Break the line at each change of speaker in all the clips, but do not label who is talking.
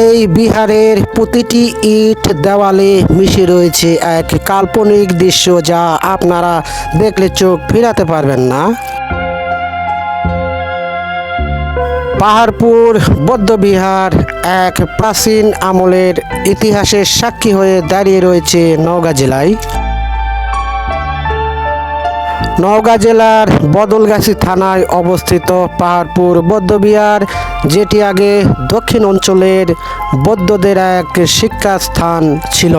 এই বিহারের প্রতিটি ইট দেওয়ালে মিশে রয়েছে এক কাল্পনিক দৃশ্য যা আপনারা দেখলে চোখ ফিরাতে পারবেন না। পাহাড়পুর বৌদ্ধবিহার এক প্রাচীন আমলের ইতিহাসের সাক্ষী হয়ে দাঁড়িয়ে রয়েছে নওগাঁ জেলায়। নওগাঁ জেলার বদলগাছি থানায় অবস্থিত পাহাড়পুর বৌদ্ধবিহার যেটি আগে দক্ষিণ অঞ্চলের বৌদ্ধদের এক শিক্ষাস্থান ছিল।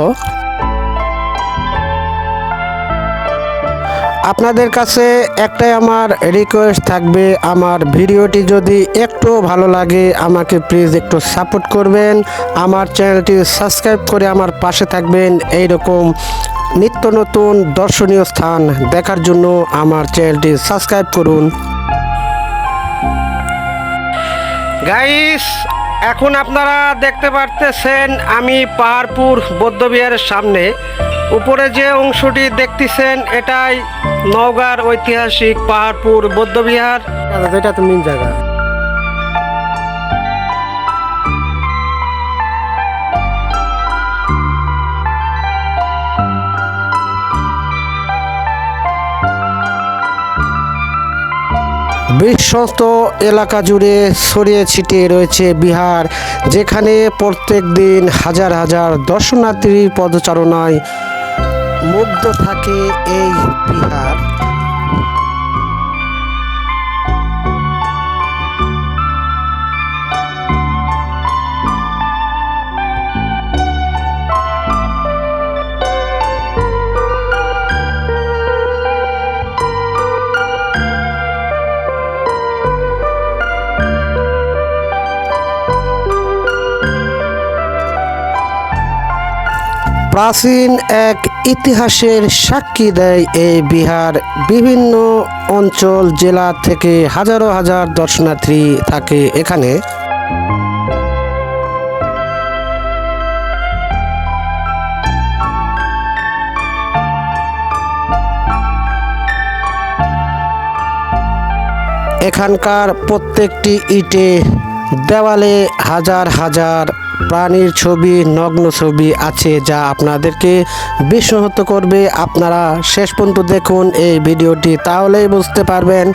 আপনাদের কাছে একটাই আমার রিকোয়েস্ট থাকবে, আমার ভিডিওটি যদি একটু ভালো লাগে, আমাকে প্লিজ একটু সাপোর্ট করবেন। আমার চ্যানেলটি সাবস্ক্রাইব করে আমার পাশে থাকবেন। এই রকম নিত্য নতুন দর্শনীয় স্থান দেখার জন্য আমার চ্যানেলটি সাবস্ক্রাইব করুন। গাইস এখন আপনারা দেখতে পারতেছেন আমি পাহাড়পুর বৌদ্ধবিহারের সামনে। উপরে যে অংশটি দেখতেছেন, এটাই নওগাঁর ঐতিহাসিক পাহাড়পুর বৌদ্ধবিহার। এটা তো মেন জায়গা। বিশ্বস্ত এলাকা জুড়ে ছড়িয়ে ছিটিয়ে রয়েছে বিহার, যেখানে প্রত্যেক দিন হাজার হাজার দর্শনার্থীর পদচারণায় মুগ্ধ থাকে এই বিহার। প্রাচীন এক ইতিহাসের সাক্ষী দেয় এই বিহার। বিভিন্ন অঞ্চল, জেলা থেকে হাজারো হাজার দর্শনার্থী থাকে এখানে। এখানকার প্রত্যেকটি ইটে দেওয়ালে হাজার হাজার প্রাণীর ছবি, নগ্ন ছবি আছে যা আপনাদেরকে বিস্মহত করবে। আপনারা শেষ পর্যন্ত দেখুন এই ভিডিওটি, তাহলেই বুঝতে পারবেন।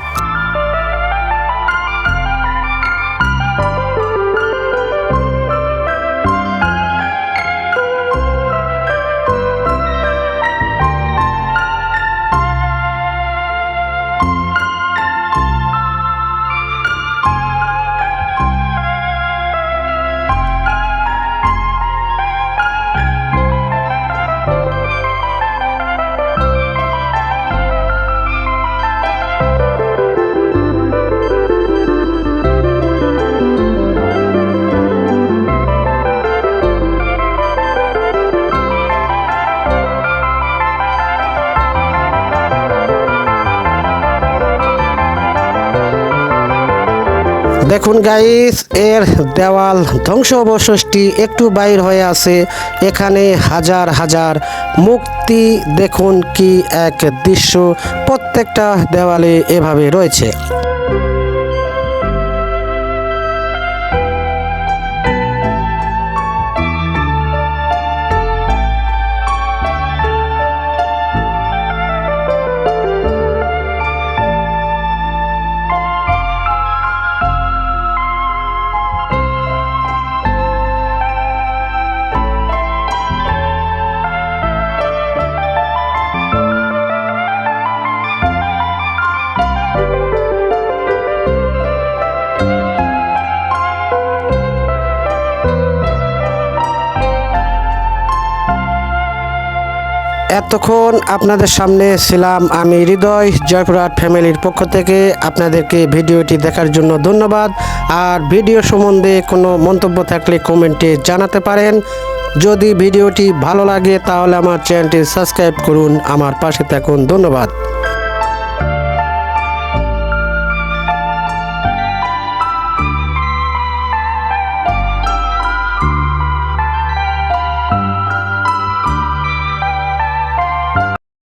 দেখুন গাইস এর দেওয়াল ধ্বংস অবশেষটি একটু বাইর হয়ে আছে। এখানে হাজার হাজার মুক্তি, দেখুন কি এক দৃশ্য। প্রত্যেকটা দেওয়ালে এভাবে রয়েছে। এতক্ষণ আপনাদের সামনে ছিলাম আমি হৃদয় জয়পুরহাট ফ্যামিলির পক্ষ থেকে। আপনাদেরকে ভিডিওটি দেখার জন্য ধন্যবাদ। আর ভিডিও সম্বন্ধে কোনো মন্তব্য থাকলে কমেন্টে জানাতে পারেন। যদি ভিডিওটি ভালো লাগে তাহলে আমার চ্যানেলটি সাবস্ক্রাইব করুন। আমার পাশে থাকুন। ধন্যবাদ।